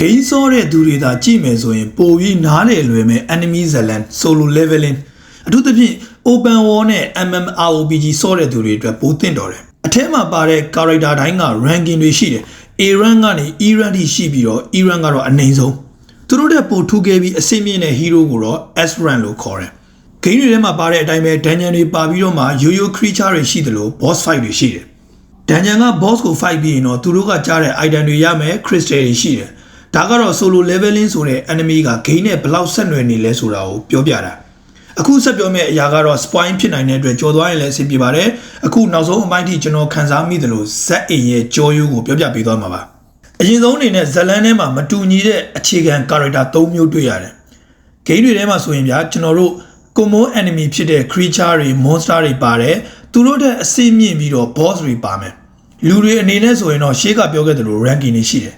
ဂိမ်းစောတဲ့သူတွေသာကြည့်မယ်ဆိုရင်ပိုပြီးနားလည်လွယ်မယ် enemy zealand solo leveling အထူးသဖြင့် open war နဲ့ MMORPG စောတဲ့သူတွေအတွက်ပိုသင့်တော်တယ်အထက်မှာပါတဲ့ character တိုင်းက ranking တွေရှိတယ် A rank ကနေ E rank ထိရှိပြီးတော့ E rank ကတော့အနိမ့်ဆုံးသူတို့တက်ပိုထူးခဲ့ပြီးအဆင့်မြင့်တဲ့ hero ကိုတော့ S rank လို့ခေါ်တယ်ဂိမ်းတွေထဲမှာပါတဲ့အတိုင်းပဲ dungeon တွေပါပြီးတော့မှရိုးရိုး creature တွေရှိတယ်လို့ boss fight တွေရှိတယ်ဒန်ဂျန်က boss ကို fight ပြီးရင်တော့သူတို့ကကြားတဲ့ item တွေရမယ် crystal တွေရှိတယ်။ ဒါကတော့ solo leveling ဆိုတဲ့ enemy က game နဲ့ဘယ်လောက်ဆက်နွယ်နေလဲဆိုတာကိုပြောပြတာ။အခုဆက်ပြောမယ့်အရာကတော့ spoil ဖြစ်နိုင်တဲ့အတွက်ကြော်သွားရင်လည်းအဆင်ပြေပါတယ်။အခုနောက်ဆုံးအပိုင်းထိကျွန်တော်ခန်းစားမိသလိုဇက်အိမ်ရဲ့ကြောရိုးကိုပြောပြပေးသွားမှာပါ။အရင်ဆုံးအနေနဲ့ဇလန်ထဲမှာမတူညီတဲ့အခြေခံ character ၃မျိုးတွေ့ရတယ်။ game တွေထဲမှာဆိုရင်ဗျာကျွန်တော်တို့ common enemy ဖြစ်တဲ့ creature တွေ monster တွေပါတယ်သူတို့တဲ့အစိမ့်မြင့်ပြီးတော့ boss တွေပါမယ်လူတွေအနေနဲ့ဆိုရင်တော့ရှေးကပြောခဲ့သလို ranking တွေရှိတယ်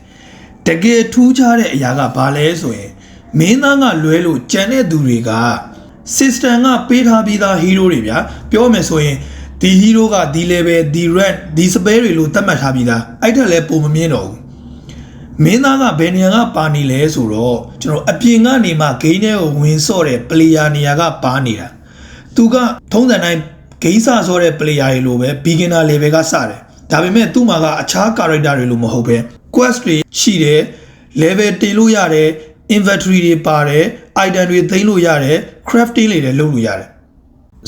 တကယ်ထူးခြားတဲ့အရာကဘာလဲဆိုရင်မင်းသားကလွဲလို့ကြံတဲ့သူတွေက system ကပေးထားပြီးသား hero တွေဗျာပြောမယ်ဆိုရင်ဒီ hero ကဒီ level ဒီ rank ဒီ spell တွေလို့သတ်မှတ်ထားပြီးသားအဲ့ထက်လည်းပုံမမြင်တော့ဘူးမင်းသားကဘယ်နေရာကပါနေလဲဆိုတော့ကျွန်တော်အပြင်ကနေမှဂိမ်းထဲကိုဝင်ဆော့တဲ့ player နေရာကပါနေတာသူကထုံးစံတိုင်းဂိမ်းစဆော့တဲ့ player တွေလိုပဲ beginner level ကစတယ်ဒါပေမဲ့သူ့မှာကအခြား character တွေလိုမဟုတ်ပဲ quest တွေရှိတယ် level တင်လို့ရတယ် inventory တွေပါတယ် item တွေသိမ်းလို့ရတယ် crafting တွေလည်းလုပ်လို့ရတယ်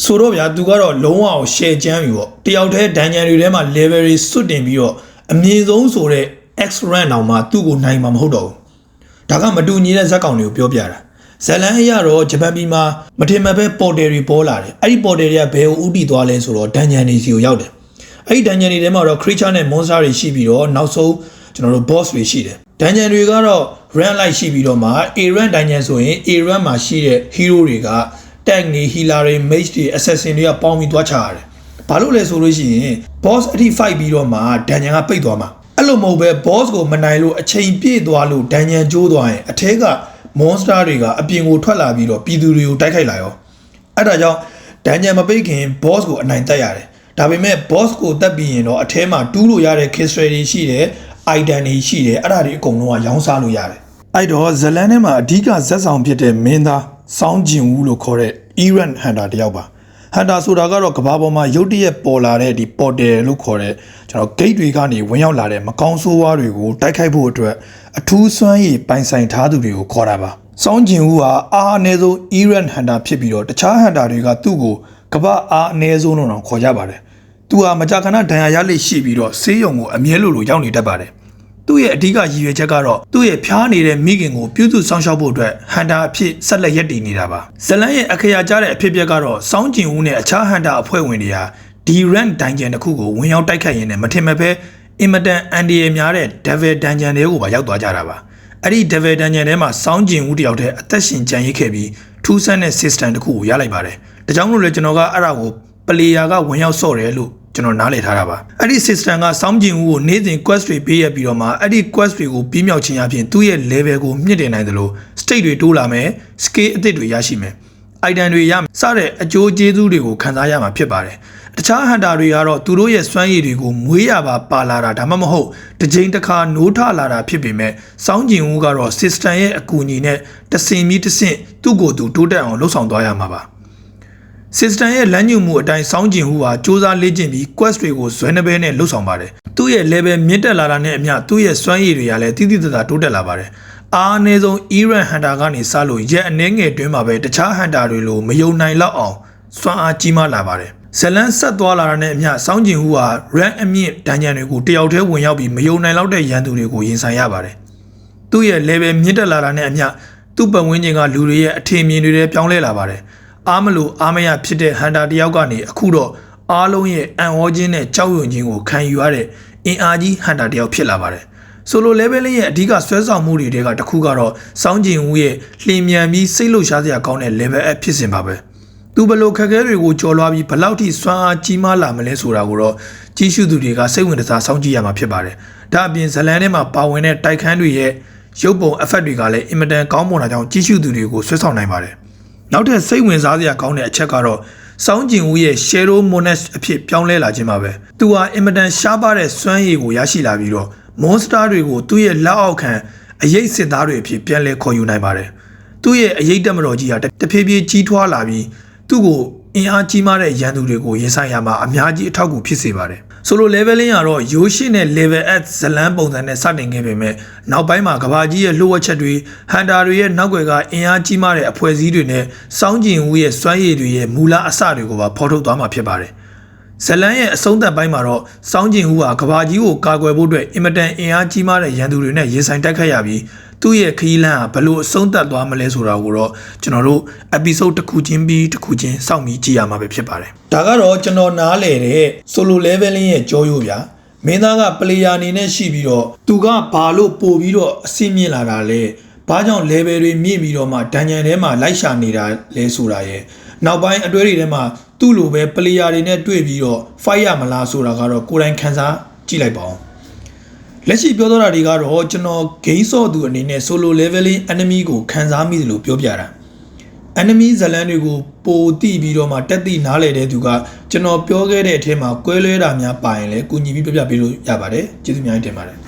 ဆိုတော့ဗျာသူကတော့လုံးဝအောင် share ချမ်းပြီပေါ့တယောက်တည်း dungeon တွေထဲမှာ level တွေစွတ်တင်ပြီးတော့အမြင့်ဆုံးဆိုတဲ့ X rank တောင်မှသူ့ကိုနိုင်မှာမဟုတ်တော့ဘူးဒါကမတူညီတဲ့ဇက်ကောင်တွေကိုပြောပြတာဇလန်အရတော့ဂျပန်ပြည်မှာမထင်မှတ်ပဲပေါ်တယ်တွေပေါ်လာတယ်အဲ့ဒီပေါ်တယ်တွေကဘယ်ကိုဥတီသွားလဲဆိုတော့ဒန်ဂျန်တွေစီကိုရောက်တယ်အဲ့ဒီဒန်ဂျန်တွေထဲမှာတော့ creature နဲ့ monster တွေရှိပြီးတော့နောက်ဆုံး ကျွန်တော်တို့ boss တွေရှိတယ်ဒန်ဂျန်တွေကတော့ rank လိုက်ရှိပြီးတော့မှ A rank ဒန်ဂျန်ဆိုရင် A rank မှာရှိတဲ့ hero တွေက tank တွေ healer တွေ mage တွေ assassin တွေကပေါင်းပြီးသွားချရတယ်ဘာလို့လဲဆိုလို့ရှိရင် boss အထိ fight ပြီးတော့မှဒန်ဂျန်ကပိတ်သွားမှာအဲ့လိုမဟုတ်ပဲ boss ကိုမနိုင်လို့အချိန်ပြည့်သွားလို့ဒန်ဂျန်ကျိုးသွားရင်အထဲက monster တွေကအပြင်ကိုထွက်လာပြီးတော့ပြည်သူတွေကိုတိုက်ခိုက်လာရောအဲ့ဒါကြောင့်ဒန်ဂျန်မပိတ်ခင် boss ကိုအနိုင်တက်ရတယ်ဒါပေမဲ့ boss ကိုတက်ပြီးရင်တော့အထဲမှာတူးလို့ရတဲ့ crystal တွေရှိတယ် item တွေရှိတယ်အဲ့ဒါတွေအကုန်လုံးကရောင်းစားလို့ရတယ်အဲ့တော့ဇလန်ထဲမှာအဓိကဇက်ဆောင်ဖြစ်တဲ့မင်းသားစောင်းဂျင်ဦးလို့ခေါ်တဲ့ Iran Hunter တယောက်ပါဟန်တာဆိုတာကတော့ကဘာပေါ်မှာရုတ်တရက်ပေါ်လာတဲ့ဒီပေါ်တယ်လို့ခေါ်တဲ့ကျွန်တော် gate တွေကနေဝင်ရောက်လာတဲ့မကောင်းဆိုးဝါးတွေကိုတိုက်ခိုက်ဖို့အတွက်အထူးစွမ်းရည်ပိုင်ဆိုင်ထားသူတွေကိုခေါ်တာပါ။စောင်းကျင်ဦးဟာအားအနည်းဆုံး Iran Hunter ဖြစ်ပြီးတော့တခြား Hunter တွေကသူ့ကိုကဘာအားအနည်းဆုံးလို့တော့ခေါ်ကြပါတယ်။ သူဟာမကြာခဏဒဏ်ရာရလိမ့်ရှိပြီးတော့ဆေးရုံကိုအမြဲလိုလိုရောက်နေတတ်ပါတယ်။သူ့ရဲ့အဓိကရည်ရွယ်ချက်ကတော့သူ့ရဲ့ဖျားနေတဲ့မိခင်ကိုပြုစုဆောင်ရှောက်ဖို့အတွက်ဟန်တာအဖြစ်ဆက်လက်ရပ်တည်နေတာပါဇလန်ရဲ့အခရာကြားတဲ့အဖြစ်အပျက်ကတော့စောင်းကျင်ဦးနဲ့အခြားဟန်တာအဖွဲ့ဝင်တွေဟာဒီ rank dungeon တစ်ခုကိုဝင်ရောက်တိုက်ခိုက်ရင်းနဲ့မထင်မှတ်ပဲအင်မတန်အန်ဒီရများတဲ့ devil dungeon တွေကိုပါရောက်သွားကြတာပါအဲ့ဒီ devil dungeon ထဲမှာစောင်းကျင်ဦးတယောက်တည်းအသက်ရှင်ကြံရစ်ခဲ့ပြီးထူးဆန်းတဲ့ system တစ်ခုကိုရလိုက်ပါတယ်ဒါကြောင့်မို့လို့ကျွန်တော်ကအဲ့ဒါကို player ကဝင်ရောက်ဆော့တယ်လို့ ကျွန်တော်နားလည်ထားတာပါအဲ့ဒီ system ကစောင်းကျင်ဦးကိုနေ့စဉ် quest တွေပေးရပြီးတော့မှအဲ့ဒီ quest တွေကိုပြီးမြောက်ခြင်းအပြင်သူ့ရဲ့ level ကိုမြင့်တင်နိုင်တယ်လို့ state တွေတိုးလာမယ် scale အသစ်တွေရရှိမယ် item တွေရမယ်စတဲ့အကျိုးကျေးဇူးတွေကိုခံစားရမှာဖြစ်ပါတယ်တခြားဟန်တာတွေကတော့သူတို့ရဲ့စွမ်းရည်တွေကိုမွေးရပါပါလာတာဒါမှမဟုတ်တစ်ချိန်တစ်ခါနိုးထလာတာဖြစ်ပေမဲ့စောင်းကျင်ဦးကတော့ system ရဲ့အကူအညီနဲ့တဆင်ပြီးတဆင့်သူ့ကိုယ်သူတိုးတက်အောင်လှုပ်ဆောင်သွားရမှာပါ system ရဲ့လမ်းညွှန်မှုအတိုင်းစောင်းကျင်ဟူဟာစ조사လေ့ကျင့်ပြီး quest တွေကိုဇွဲနှပဲနဲ့လှုပ်ဆောင်ပါတယ်။သူ့ရဲ့ level မြင့်တက်လာတာနဲ့အမျှသူ့ရဲ့စွမ်းရည်တွေကလည်းတိတိကျကျတိုးတက်လာပါတယ်။အားအနည်းဆုံး Iran Hunter ကနေစလို့ရက်အနှဲငယ်တွင်းမှာပဲတခြား Hunter တွေလိုမယုံနိုင်လောက်အောင်စွမ်းအားကြီးမားလာပါတယ်။ဇလန်ဆက်သွားလာတာနဲ့အမျှစောင်းကျင်ဟူဟာ rank အမြင့်ဒဏ်ညံတွေကိုတယောက်တည်းဝင်ရောက်ပြီးမယုံနိုင်လောက်တဲ့ရန်သူတွေကိုရင်ဆိုင်ရပါတယ်။သူ့ရဲ့ level မြင့်တက်လာတာနဲ့အမျှသူ့ပတ်ဝန်းကျင်ကလူတွေရဲ့အထင်မြင်တွေလည်းပြောင်းလဲလာပါတယ်။ အားမလို့အားမရဖြစ်တဲ့ဟန်တာတယောက်ကနေအခုတော့အားလုံးရဲ့အံ့ဩခြင်းနဲ့ကြောက်ရွံ့ခြင်းကိုခံယူရတဲ့အင်အားကြီးဟန်တာတယောက်ဖြစ်လာပါတယ်။ဆိုလို level ရဲ့အဓိကဆွဲဆောင်မှုတွေကတစ်ခုကတော့စောင်းကျင်ဦးရဲ့လျင်မြန်ပြီးစိတ်လှုပ်ရှားစရာကောင်းတဲ့ level up ဖြစ်စဉ်ပါပဲ။သူဘလို့ခက်ခဲတွေကိုကြော်လွှားပြီးဘလောက်ထိစွမ်းအားကြီးမားလာမလဲဆိုတာကိုတော့ကြီးစုသူတွေကစိတ်ဝင်စားစောင့်ကြည့်ရမှာဖြစ်ပါတယ်။ဒါအပြင်ဇလန်ထဲမှာပါဝင်တဲ့တိုက်ခန်းတွေရဲ့ရုပ်ပုံ effect တွေကလည်းအင်မတန်ကောင်းမွန်တာကြောင့်ကြီးစုသူတွေကိုဆွဲဆောင်နိုင်ပါတယ်။ နောက်ထပ်စိတ်ဝင်စားစရာကောင်းတဲ့အချက်ကတော့စောင်းကျင်ဦးရဲ့ Shadow Monash အဖြစ်ပြောင်းလဲလာခြင်းပါပဲ။သူဟာအင်မတန်ရှားပါတဲ့စွမ်းရည်ကိုရရှိလာပြီးတော့ monster တွေကိုသူ့ရဲ့လက်အောက်ခံအရေးစစ်သားတွေအဖြစ်ပြန်လဲခေါ်ယူနိုင်ပါတယ်သူ့ရဲ့အရေးတက်မတော်ကြီးဟာတဖြည်းဖြည်းကြီးထွားလာပြီးသူ့ကိုအင်အားကြီးမားတဲ့ရန်သူတွေကိုရင်ဆိုင်ရမှာအများကြီးအထောက်အကူဖြစ်စေပါတယ် ဆိုလို leveling ကတော့ရိုးရှင်းတဲ့ level at ဇလန်းပုံစံနဲ့စတင်ခဲ့ပေမဲ့နောက်ပိုင်းမှာကဘာကြီးရဲ့လှုပ်ဝက်ချက်တွေဟန်တာတွေရဲ့နောက်ွယ်ကအင်အားကြီးမားတဲ့အဖွဲ့အစည်းတွေနဲ့စောင်းကျင်ဦးရဲ့စွမ်းရည်တွေရဲ့မူလအစတွေကိုပါဖော်ထုတ်သွားမှာဖြစ်ပါတယ် ဇလန်းရဲ့အဆုံးသက်ပိုင်းမှာတော့စောင်းကျင်ဦးဟာကဘာကြီးကိုကာကွယ်ဖို့အတွက်အင်မတန်အင်အားကြီးမားတဲ့ရန်သူတွေနဲ့ရင်ဆိုင်တိုက်ခတ်ရပြီးသူ့ရဲ့ခရီးလမ်းဟာဘလို့အဆုံးသက်သွားမလဲဆိုတာကိုတော့ကျွန်တော်တို့ episode တစ်ခုချင်းပြီးတစ်ခုချင်းစောင့်ပြီးကြည့်ရမှာပဲဖြစ်ပါတယ်။ဒါကတော့ကျွန်တော်နားလေတဲ့ solo leveling ရဲ့ကြောရိုးဗျာ။မင်းသားက player အနေနဲ့ရှိပြီးတော့သူကဘာလို့ပို့ပြီးတော့အဆင့်မြင့်လာတာလဲ။ဘာကြောင့် level တွေမြင့်ပြီးတော့မှဒဏ်ညံထဲမှာလိုက်ရှာနေတာလဲဆိုတာရဲ့ နောက်ပိုင်းအတွဲတွေထဲမှာသူ့လိုပဲ player တွေနဲ့တွေ့ပြီးတော့ fight ရမလားဆိုတာကတော့ကိုယ်တိုင်ခန်းစားကြည့်လိုက်ပါဦး။လက်ရှိပြောတော့တာတွေကတော့ကျွန်တော် game ဆော့သူအနေနဲ့ solo leveling enemy ကိုခန်းစားမိတယ်လို့ပြောပြတာ enemy ဇလန်တွေကိုပိုတိပြီးတော့မှတက်တိနားလေတဲ့သူကကျွန်တော်ပြောခဲ့တဲ့အထက်မှာကွဲလွဲတာများပါရင်လည်းကုညီပြီးပြပြပေးလို့ရပါတယ်ကျေးဇူးများတင်ပါတယ်